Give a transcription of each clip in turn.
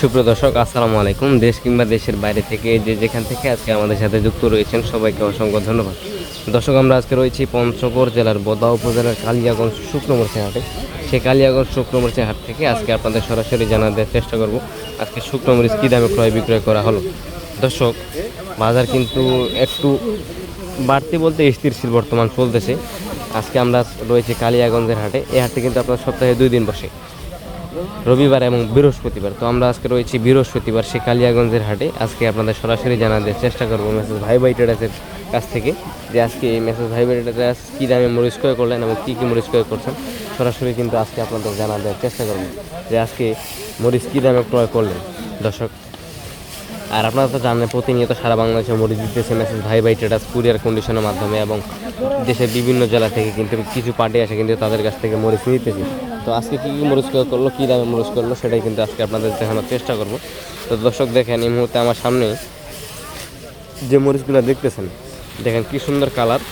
সুপ্রিয় দর্শক, আসসালামু আলাইকুম। দেশ কিংবা দেশের বাইরে থেকে যে যেখান থেকে আজকে আমাদের সাথে যুক্ত রয়েছেন, সবাইকে অসংখ্য ধন্যবাদ। দর্শক, আমরা আজকে রয়েছি পঞ্চগড় জেলার বোদা উপজেলার কালিয়াগঞ্জ শুক্রমরচে হাটে সেই কালিয়াগঞ্জ শুক্রমরচে হাট থেকে আজকে আপনাদের সরাসরি জানার চেষ্টা করব। আজকে শুক্রমরিচ কী দামে ক্রয় বিক্রয় করা হলো? দর্শক, বাজার কিন্তু একটু বাড়তি বলতে স্থিরশীল বর্তমান চলতেছে। আজকে আমরা রয়েছি কালিয়াগঞ্জের হাটে। এই হাটটি কিন্তু আপনার সপ্তাহে দুই দিন বসে। রবিবার এবং বৃহস্পতিবার। তো আমরা আজকে রয়েছি বৃহস্পতিবার সে কালিয়াগঞ্জের হাটে। আজকে আপনাদের সরাসরি জানাতে চেষ্টা করব মেসেজ ভাই ভাই ট্রেডার্সের কাছ থেকে যে আজকে এই মেসেজ ভাই ভাই ট্রেডার্স কী দামে মরিচ ক্রয় করলেন এবং কী কী মরিচ ক্রয় করছেন। সরাসরি কিন্তু আজকে আপনাদের জানা দেওয়ার চেষ্টা করব যে আজকে মরিচ কী দামে ক্রয় করলেন। দর্শক, আর আপনারা তো জানেন প্রতিনিয়ত সারা বাংলাদেশে মরিচ দিতেছে মেসেজ ভাই ভাই ট্রেডার্স কুরিয়ার কন্ডিশনের মাধ্যমে এবং দেশের বিভিন্ন জেলা থেকে কিন্তু কিছু পার্টি আসে কিন্তু তাদের কাছ থেকে মরিচ নিতেছে। তো আজকে কী কী মরিচ করল, কী দামে মরিচ করল, সেটাই কিন্তু আজকে আপনাদের দেখানোর চেষ্টা করব। তো দর্শক দেখেন, এই মুহূর্তে আমার সামনে যে মরিচগুলো দেখতেছেন, দেখেন কি সুন্দর কালার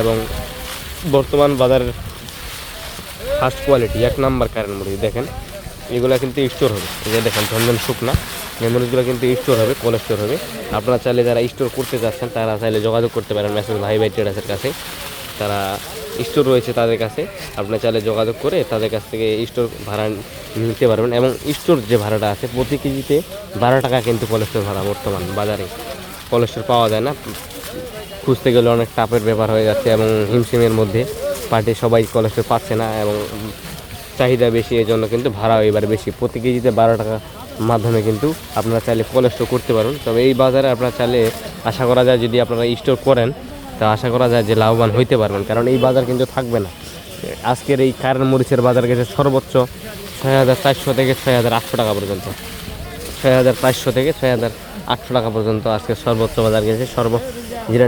এবং বর্তমান বাজারের ফার্স্ট কোয়ালিটি এক নাম্বার কারেন্ট মরিচ, দেখেন। এগুলো কিন্তু স্টোর হবে। এই যে দেখেন ঝনঝন শুকনা। এই মরিচগুলো কিন্তু স্টোর হবে কোল্ড স্টোর হবে। আপনারা চাইলে যারা স্টোর করতে চাচ্ছেন তারা চাইলে যোগাযোগ করতে পারেন, মেসেজ ভাই ভাই ট্রেডার্সের কাছে। তারা স্টোর রয়েছে তাদের কাছে। আপনারা চাইলে যোগাযোগ করে তাদের কাছ থেকে স্টোর ভাড়া নিতে পারবেন এবং স্টোর যে ভাড়াটা আছে, প্রতি কেজিতে বারো টাকা কিন্তু কোলেস্টোর ভাড়া বর্তমান বাজারে। কোলেস্টোর পাওয়া যায় না। খুঁজতে গেলে অনেক টাপের ব্যাপার হয়ে যাচ্ছে এবং হিমশিমের মধ্যে পার্টি সবাই কোলেস্টোর পাচ্ছে না এবং চাহিদা বেশি এই জন্য কিন্তু ভাড়াও এবার বেশি। প্রতি কেজিতে বারো টাকা মাধ্যমে কিন্তু আপনারা চাইলে কোলেস্টোর করতে পারেন তবে এই বাজারে আপনারা চাইলে আশা করা যায় যদি আপনারা স্টোর করেন তা আশা করা যায় যে লাভবান হইতে পারবেন, কারণ এই বাজার কিন্তু থাকবে না। আজকের এই কারেন্ট মরিচের বাজার গেছে সর্বোচ্চ ছয় হাজার চারশো থেকে ছয় হাজার আটশো টাকা পর্যন্ত। ছয় হাজার চারশো থেকে ছয় হাজার আটশো টাকা পর্যন্ত আজকে সর্বোচ্চ বাজার গেছে। সর্ব যেটা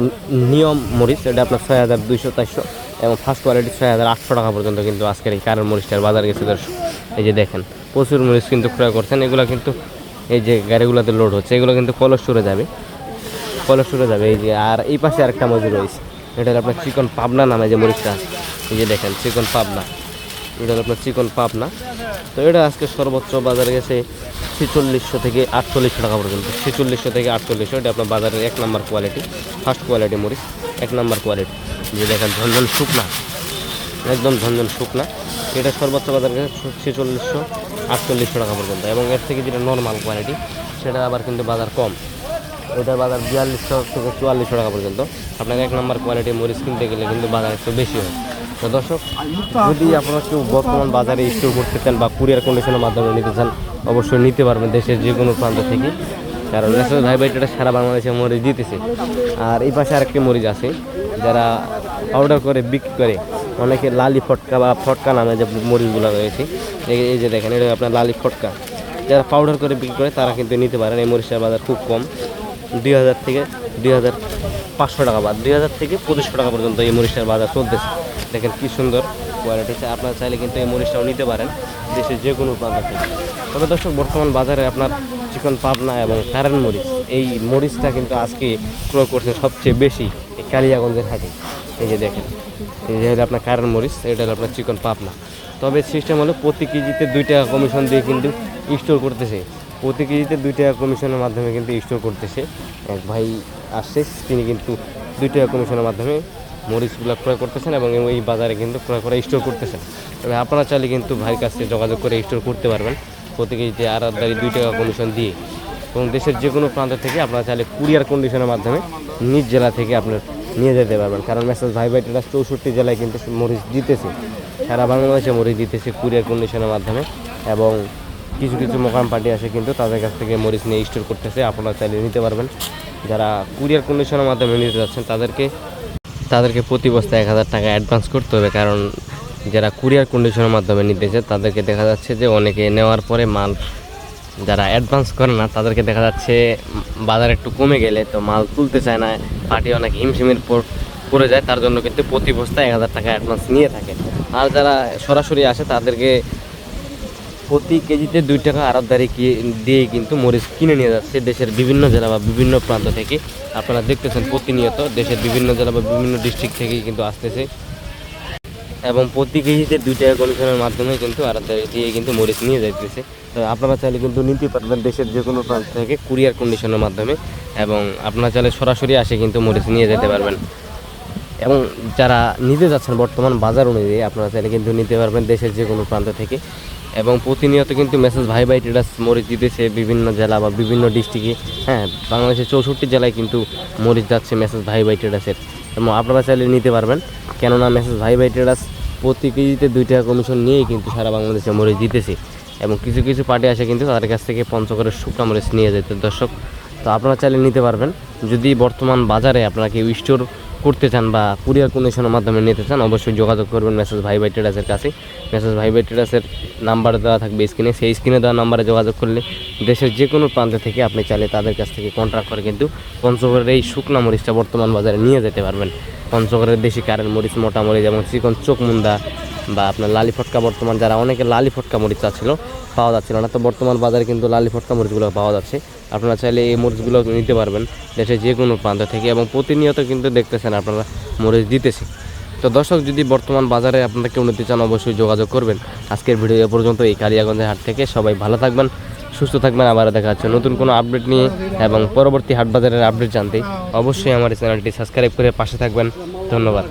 নিয়ম মরিচ, এটা আপনার ছয় হাজার দুইশো চারশো এবং ফার্স্ট কোয়ালিটি ছয় হাজার আটশো টাকা পর্যন্ত কিন্তু আজকের এই কারেন্ট মরিচটার বাজার গেছে দর্শক। এই যে দেখেন, প্রচুর মরিচ কিন্তু ক্রয় করছেন। এগুলো কিন্তু এই যে গাড়িগুলোতে লোড হচ্ছে, এগুলো কিন্তু কলস্টোরে যাবে। কলস্টোরে যাবে। এই যে আর এই পাশে আরেকটা মজুর রয়েছে। এটা হলো আপনার চিকন পাবনা নামে যে মরিচটা এই যে দেখেন, চিকন পাবনা। এটা হলো আপনার চিকন পাবনা। তো এটা আজকে সর্বোচ্চ বাজারে গেছে ছেচল্লিশশো থেকে আটচল্লিশশো টাকা পর্যন্ত। ছেচল্লিশশো থেকে আটচল্লিশশো, এটা আপনার বাজারের এক নম্বর কোয়ালিটি ফার্স্ট কোয়ালিটি মরিচ, এক নম্বর কোয়ালিটি যে দেখেন, ঝনঝন শুকনা, একদম ঝনঝন শুকনা। এটা সর্বোচ্চ বাজার গেছে ছেচল্লিশশো, আটচল্লিশশো টাকা পর্যন্ত। এবং এর থেকে যেটা নর্মাল কোয়ালিটি সেটা আবার কিন্তু বাজার কম। ওটার বাজার বিয়াল্লিশশো থেকে চুয়াল্লিশশো টাকা পর্যন্ত। আপনার এক নম্বর কোয়ালিটি মরিচ কিনতে গেলে কিন্তু বাজার একটু বেশি হয়। তো দর্শক, যদি আপনারা কেউ বর্তমান বাজারে স্টোর করতে চান বা কুরিয়ার কন্ডিশনের মাধ্যমে নিতে চান, অবশ্যই নিতে পারবেন দেশের যে কোনো প্রান্ত থেকে। কারণ রেসের ভাই ভাইটা সারা বাংলাদেশে মরিচ দিতেছে। আর এই পাশে আরেকটি মরিচ আছে, যারা অর্ডার করে, বিক্রি করে, অনেকে লালি ফটকা বা ফটকা নামে যে মরিচগুলো রয়েছে। এই যে দেখেন, এটা আপনার লালি ফটকা। যারা পাউডার করে বিক্রি করে, তারা কিন্তু নিতে পারেন। এই মরিচের বাজার খুব কম। দুই হাজার থেকে দুই হাজার পাঁচশো টাকা বা দুই হাজার থেকে পঁচিশশো টাকা পর্যন্ত এই মরিচটার বাজার চলতেছে। দেখেন কি সুন্দর কোয়ালিটি আছে। আপনারা চাইলে কিন্তু এই মরিচটাও নিতে পারেন, দেশের যে কোনো প্রান্ত থেকে। তবে দর্শক, বর্তমান বাজারে আপনার চিকন পাবনা এবং কারেন মরিচ, এই মরিচটা কিন্তু আজকে ক্রয় করছে সবচেয়ে বেশি এই কালিয়াগঞ্জের হাটে। এই যে দেখেন, এই যে হলো আপনার কারেন্ট মরিচ, এটা হলো আপনার চিকন পাবনা। তবে সিস্টেম হলো প্রতি কেজিতে দুই টাকা কমিশন দিয়ে কিন্তু স্টোর করতেছে। প্রতি কেজিতে দুই টাকা কমিশনের মাধ্যমে কিন্তু স্টোর করতেছে। এক ভাই আসছে, তিনি কিন্তু দুই টাকা কমিশনের মাধ্যমে মরিচগুলো ক্রয় করতেছেন এবং এই বাজারে কিন্তু ক্রয় করে স্টোর করতেছেন। তবে আপনারা চাইলে কিন্তু ভাইয়ের কাছে যোগাযোগ করে স্টোর করতে পারবেন। প্রতি কেজিতে আর আড়াদারি দুই টাকা কমিশন দিয়ে। এবং দেশের যে কোনো প্রান্ত থেকে আপনারা চাইলে কুরিয়ার কন্ডিশনের মাধ্যমে নিজ জেলা থেকে আপনার নিয়ে যেতে পারবেন। কারণ মেসেজ ভাই ভাই টেরাস চৌষট্টি জেলায় কিন্তু মরিচ দিতেছে। সারা বাংলাদেশে মরিচ দিতেছে কুরিয়ার কন্ডিশনের মাধ্যমে এবং কিছু কিছু মোকাম পার্টি আসে কিন্তু তাদের কাছ থেকে মরিচ নিয়ে স্টোর করতেছে। আপনারা চাইলে নিতে পারবেন। যারা কুরিয়ার কন্ডিশনের মাধ্যমে নিতে যাচ্ছেন, তাদেরকে তাদেরকে প্রতি বস্তায় এক হাজার টাকা অ্যাডভান্স করতে হবে। কারণ যারা কুরিয়ার কন্ডিশনের মাধ্যমে নিতেছে তাদেরকে দেখা যাচ্ছে যে অনেকে নেওয়ার পরে মাল যারা অ্যাডভান্স করে না, তাদেরকে দেখা যাচ্ছে বাজার একটু কমে গেলে তো মাল তুলতে চায় না। পার্টি অনেক হিমশিমের পড়ে যায়, তার জন্য কিন্তু প্রতি বস্তায় এক হাজার টাকা অ্যাডভান্স নিয়ে থাকে। আর যারা সরাসরি আসে, তাদেরকে প্রতি কেজিতে দুই টাকা আড়তদারি দিয়ে কিন্তু মরিচ কিনে নিয়ে যাচ্ছে দেশের বিভিন্ন জেলা বা বিভিন্ন প্রান্ত থেকে। আপনারা দেখতেছেন প্রতিনিয়ত দেশের বিভিন্ন জেলা বা বিভিন্ন ডিস্ট্রিক্ট থেকেই কিন্তু আসতেছে। এবং প্রতি কেজিতে দুই টাকা কমিশনের মাধ্যমে কিন্তু আর দিয়ে কিন্তু মরিচ নিয়ে যাইতেছে। তো আপনারা চাইলে কিন্তু নিতে পারবেন দেশের যে কোনো প্রান্ত থেকে কুরিয়ার কন্ডিশনের মাধ্যমে। এবং আপনারা চাইলে সরাসরি আসে কিন্তু মরিচ নিয়ে যেতে পারবেন। এবং যারা নিতে যাচ্ছেন বর্তমান বাজার অনুযায়ী, আপনারা চাইলে কিন্তু নিতে পারবেন দেশের যে কোনো প্রান্ত থেকে। এবং প্রতিনিয়ত কিন্তু মেসেজ ভাই ভাই ট্রেডার্স মরিচ দিতেছে বিভিন্ন জেলা বা বিভিন্ন ডিস্ট্রিক্টে হ্যাঁ বাংলাদেশের চৌষট্টি জেলায় কিন্তু মরিচ যাচ্ছে মেসেজ ভাই ভাই ট্রেডার্সের এবং আপনারা চাইলে নিতে পারবেন। কেননা মেসেজ ভাই ভাই ট্রেডার্স প্রতি কেজিতে দুই টাকা কমিশন নিয়েই কিন্তু সারা বাংলাদেশে মরিচ দিতেছে। এবং কিছু কিছু পার্টি আসে কিন্তু তাদের কাছ থেকে পঞ্চগড়ের শুকনা মরিচ নিয়ে যেতে। দর্শক, তো আপনারা চাইলে নিতে পারবেন। যদি বর্তমান বাজারে আপনারা কেউ স্টোর করতে চান বা কুরিয়ার কন্ডিশনের মাধ্যমে নিতে চান, অবশ্যই যোগাযোগ করবেন মেসেজ ভাই ভাই ট্রেডার্সের কাছে মেসেজ ভাই ভাই ট্রেডার্সের নাম্বার দেওয়া থাকবে স্ক্রিনে সেই স্ক্রিনে দেওয়া নাম্বারে যোগাযোগ করলে দেশের যে কোনো প্রান্ত থেকে আপনি চাইলে তাদের কাছ থেকে কন্ট্রাক্ট করে কিন্তু পঞ্চগড়ের এই শুকনা মরিচটা বর্তমান বাজারে নিয়ে যেতে পারবেন। পঞ্চগড়ের দেশি কারেন্ট মরিচ, মোটা মরিচ এবং চিকন চোখমুন্দা বা আপনার লালি ফটকা বর্তমান যারা, অনেকে লালি ফটকা মরিচ চাচ্ছিল পাওয়া যাচ্ছিল না। তো বর্তমান বাজারে কিন্তু লালি ফটকা মরিচগুলো পাওয়া যাচ্ছে। আপনারা চাইলে এই মরিচগুলো নিতে পারবেন দেশের যে কোনো প্রান্ত থেকে এবং প্রতিনিয়ত কিন্তু দেখতেছেন আপনারা মরিচ দিতেছে। তো দর্শক, যদি বর্তমান বাজারে আপনারা উন্নতি চান, অবশ্যই যোগাযোগ করবেন। আজকের ভিডিও এ পর্যন্ত এই কালিয়াগঞ্জের হাট থেকে সবাই ভালো থাকবেন, সুস্থ থাকবেন। আবার দেখা যাচ্ছে নতুন কোনো আপডেট নিয়ে এবং পরবর্তী হাট বাজারের আপডেট জানতে অবশ্যই আমার চ্যানেলটি সাবস্ক্রাইব করে পাশে থাকবেন। ধন্যবাদ।